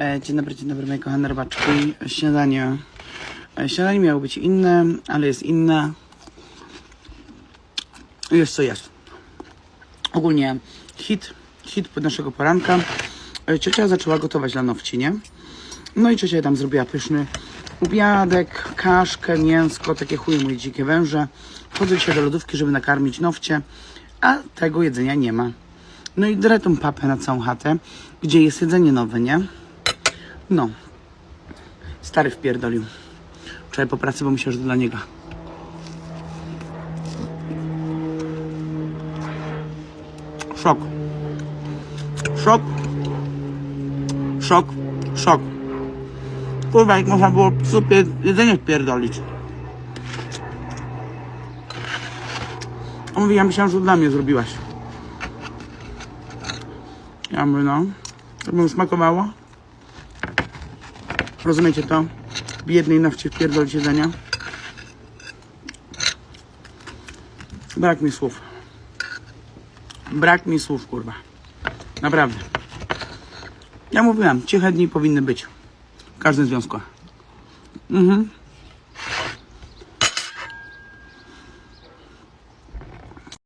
E, Dzień dobry, dzień dobry, moje kochane robaczki. Śniadanie. e, Śniadanie miało być inne, ale jest inne. Jest co jest. Ogólnie hit, hit naszego poranka. E, Ciocia zaczęła gotować dla nowci, nie? No i ciocia tam zrobiła pyszny obiadek, kaszkę, mięsko, takie chuje moje dzikie węże. Wchodzę dzisiaj do lodówki, żeby nakarmić nowcie, a tego jedzenia nie ma. No i drę papę na całą chatę, gdzie jest jedzenie nowe, nie? No. Stary wpierdolił. Wczoraj po pracy, bo myślał, że to dla niego. Szok. Szok. Szok. Szok. Kurwa, jak można było sobie jedzenie wpierdolić. On mówi, ja myślałem, że dla mnie zrobiłaś. Ja mówię, no. To mu smakowało. Rozumiecie to? W jednej nafcie wpierdolić jedzenia. Brak mi słów. Brak mi słów, kurwa. Naprawdę. Ja mówiłem, ciche dni powinny być. W każdym związku. Mhm.